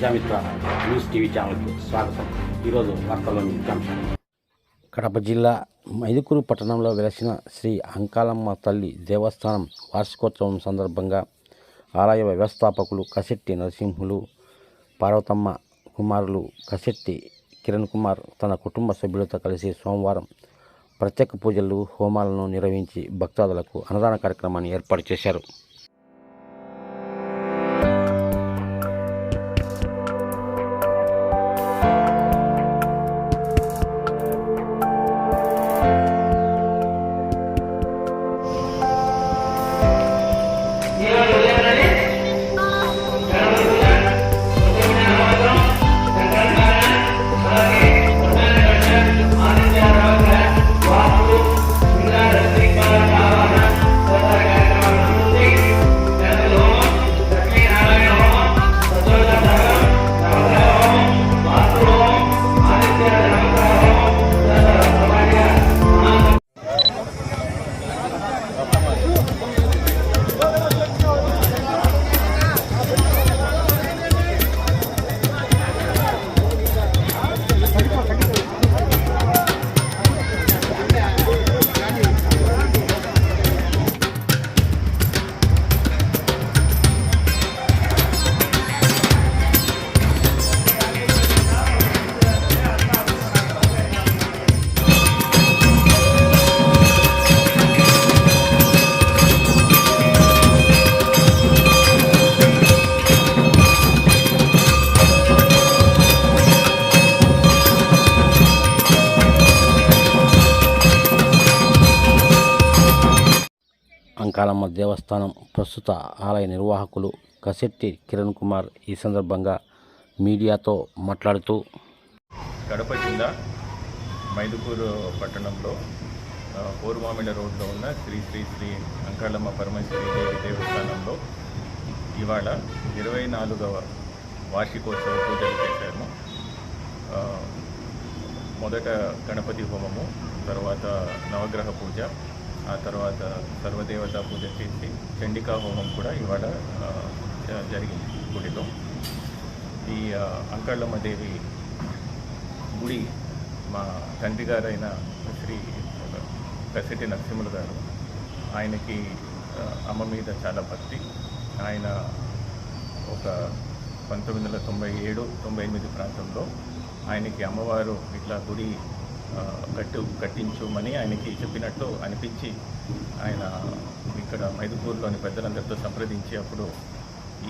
Prajamitra news TV ఛానల్కి స్వాగతం. ఈరోజు వార్తల్లోని ముఖ్యాంశాలు కడప జిల్లా మైదుకూరు పట్టణంలో వెలసిన శ్రీ అంకాలమ్మ తల్లి దేవస్థానం వార్షికోత్సవం సందర్భంగా ఆలయ వ్యవస్థాపకులు కశెట్టి నరసింహులు పార్వతమ్మ కుమారులు కశెట్టి కిరణ్ కుమార్ తన కుటుంబ సభ్యులతో కలిసి సోమవారం ప్రత్యేక పూజలు హోమాలను నిర్వహించి భక్తాదులకు అన్నదాన కార్యక్రమాన్ని ఏర్పాటు చేశారు. Yeah. కాలమ్మ దేవస్థానం ప్రస్తుత ఆలయ నిర్వాహకులు కసెట్టి కిరణ్ కుమార్ ఈ సందర్భంగా మీడియాతో మాట్లాడుతూ కడప జిల్లా మైదుకూరు పట్టణంలో ఆ, రోడ్లో ఉన్న శ్రీ శ్రీ శ్రీ అంకాళమ్మ పరమేశ్వరి దేవి దేవస్థానంలో ఇవాళ ఇరవై నాలుగవ వార్షికోత్సవ పూజలు చేశాము. మొదట గణపతి హోమము తర్వాత నవగ్రహ పూజ ఆ తర్వాత సర్వదేవతా పూజ చేసి చండికా హోమం కూడా ఇవాళ జ- జరిగింది గుడిలో. ఈ ఆ, దేవి గుడి మా తండ్రి గారైన శ్రీ కసిటి నరసింహులు గారు ఆయనకి అమ్మ మీద చాలా భక్తి. ఆయన ఒక పంతొమ్మిది వందల తొంభై ఏడు తొంభై ఎనిమిది ప్రాంతంలో ఆయనకి అమ్మవారు ఇట్లా గుడి కట్టు కట్టించుమని ఆయనకి చెప్పినట్టు అనిపించి ఆయన ఇక్కడ మైదుపూర్లోని పెద్దలందరితో సంప్రదించి అప్పుడు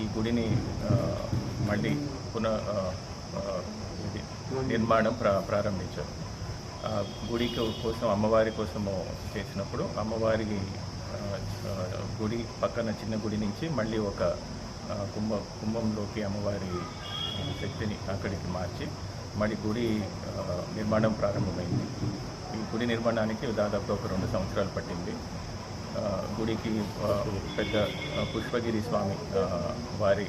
ఈ గుడిని మళ్ళీ పునః నిర్మాణం ప్రా ప్రారంభించారు. గుడికి కోసం అమ్మవారి కోసము చేసినప్పుడు అమ్మవారి గుడి పక్కన చిన్న గుడి నుంచి మళ్ళీ ఒక కుంభ కుంభంలోకి అమ్మవారి శక్తిని అక్కడికి మార్చి మళ్ళీ గుడి నిర్మాణం ప్రారంభమైంది. ఈ గుడి నిర్మాణానికి దాదాపు ఒక రెండు సంవత్సరాలు పట్టింది. గుడికి పెద్ద పుష్పగిరి స్వామి వారి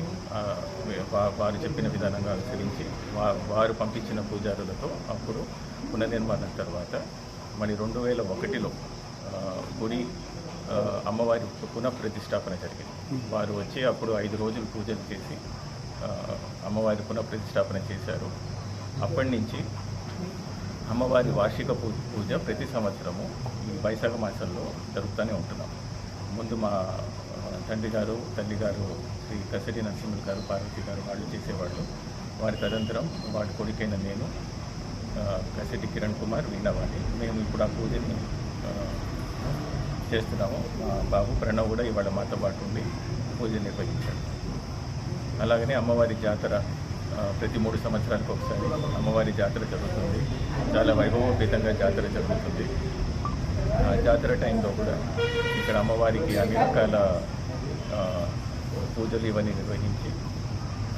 వారు చెప్పిన విధానంగా అనుసరించి వారు పంపించిన పూజారులతో అప్పుడు పునర్నిర్మాణం తర్వాత మరి రెండు వేల ఒకటిలో గుడి అమ్మవారి పునః ప్రతిష్టాపన జరిగింది. వారు వచ్చి అప్పుడు ఐదు రోజులు పూజలు చేసి అమ్మవారి పునఃప్రతిష్టాపన చేశారు. అప్పటి నుంచి అమ్మవారి వార్షిక పూ పూజ ప్రతి సంవత్సరము ఈ వైశాఖ మాసంలో జరుపుతూనే ఉంటున్నాం. ముందు మా తండ్రి గారు తల్లి గారు శ్రీ కసరి నరసింహులు గారు పార్వతి గారు వాళ్ళు చేసేవాళ్ళు. వారి తదనంతరం వాడి కొడుకైన నేను ఆ, కసిటి కిరణ్ కుమార్ వీణవాణి. మేము ఇప్పుడు ఆ పూజని చేస్తున్నాము. మా బాబు ప్రణవ్ కూడా ఇవాళ మాతో పాటు ఉండి పూజ నిర్వహించాడు. అలాగనే అమ్మవారి జాతర ప్రతి మూడు సంవత్సరాలకు ఒకసారి అమ్మవారి జాతర జరుగుతుంది. చాలా వైభవోపేతంగా జాతర జరుగుతుంది. ఆ జాతర టైంలో కూడా ఇక్కడ అమ్మవారికి అన్ని రకాల పూజలు ఇవన్నీ నిర్వహించి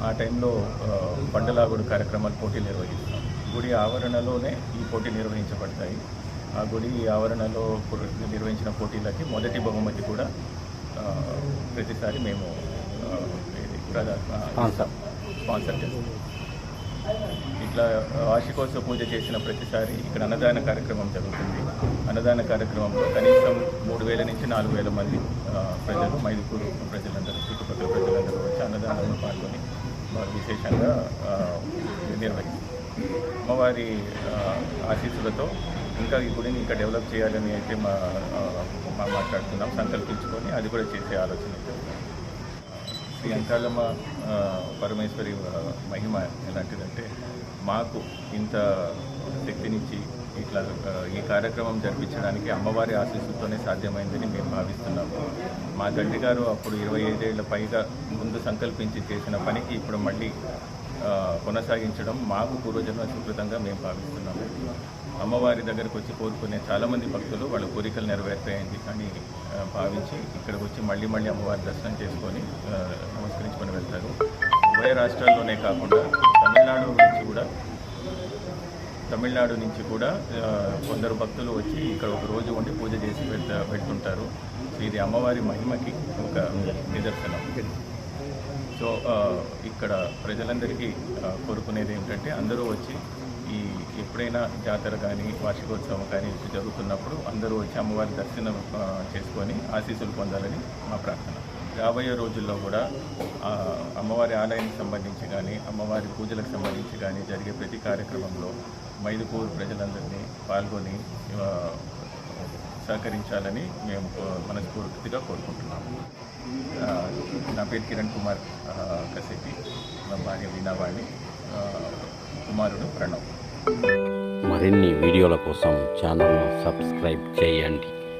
ఆ టైంలో ఆ, బండలాగుడు కార్యక్రమాలు పోటీలు నిర్వహిస్తాం. గుడి ఆవరణలోనే ఈ పోటీ నిర్వహించబడతాయి. ఆ గుడి ఆవరణలో నిర్వహించిన పోటీలకి మొదటి బహుమతి కూడా ప్రతిసారి మేము ఇది ప్రధా- స్పాన్సర్. చేస్తాం. ఇట్లా వార్షికోత్సవ పూజ చేసిన ప్రతిసారి ఇక్కడ అన్నదాన కార్యక్రమం జరుగుతుంది. అన్నదాన కార్యక్రమంలో కనీసం మూడు వేల నుంచి నాలుగు వేల మంది ప్రజలు మైదుకూరు ప్రజలందరూ చుట్టుపక్కల ప్రజలందరూ వచ్చి అన్నదానంలో పాల్గొని విశేషంగా ఆ, అమ్మవారి ఆశీస్సులతో ఇంకా ఈ గుడిని ఇంకా డెవలప్ చేయాలని అయితే మా మాట్లాడుతున్నాం. సంకల్పించుకొని అది కూడా చేసే ఆలోచన అయితే శ్రీ అంకాలమ్మ పరమేశ్వరి మహిమ ఎలాంటిదంటే మాకు ఇంత శక్తినిచ్చి ఇట్లా ఈ కార్యక్రమం జరిపించడానికి అమ్మవారి ఆశీస్సుతోనే సాధ్యమైందని మేము భావిస్తున్నాము మా తండ్రి గారు అప్పుడు ఇరవై ఐదేళ్ళ పైగా ముందు సంకల్పించి చేసిన పనికి ఇప్పుడు మళ్ళీ కొనసాగించడం మాకు పూర్వజన్మ సుకృతంగా మేము భావిస్తున్నాము. అమ్మవారి దగ్గరకు వచ్చి కోరుకునే చాలామంది భక్తులు వాళ్ళ కోరికలు నెరవేర్తాయండి అని భావించి ఇక్కడికి వచ్చి మళ్ళీ మళ్ళీ అమ్మవారి దర్శనం చేసుకొని నమస్కరించుకొని వెళ్తారు. ఉభయ రాష్ట్రాల్లోనే కాకుండా తమిళనాడు నుంచి కూడా తమిళనాడు నుంచి కూడా కొందరు భక్తులు వచ్చి ఇక్కడ ఒక రోజు ఉండి పూజ చేసి పెడుతుంటారు. ఇది అమ్మవారి మహిమకి ఒక నిదర్శనం. సో ఇక్కడ ప్రజలందరికీ కోరుకునేది ఏంటంటే అందరూ వచ్చి ఈ ఎప్పుడైనా జాతర కానీ వార్షికోత్సవం కానీ జరుగుతున్నప్పుడు అందరూ వచ్చి అమ్మవారి దర్శనం చేసుకొని ఆశీస్సులు పొందాలని మా ప్రార్థన. రాబోయే రోజుల్లో కూడా అమ్మవారి ఆలయానికి సంబంధించి కానీ అమ్మవారి పూజలకు సంబంధించి కానీ జరిగే ప్రతి కార్యక్రమంలో మైదుపూర్ ప్రజలందరినీ పాల్గొని సహకరించాలని మేము మనస్ఫూర్తిగా కోరుకుంటున్నాము. నా పేరు కిరణ్ కుమార్ ఆ, కసేటి మా భార్య వీణావాణి కుమారుడు ప్రణవ్. మరిన్ని వీడియోల కోసం ఛానల్ను సబ్స్క్రైబ్ చేయండి.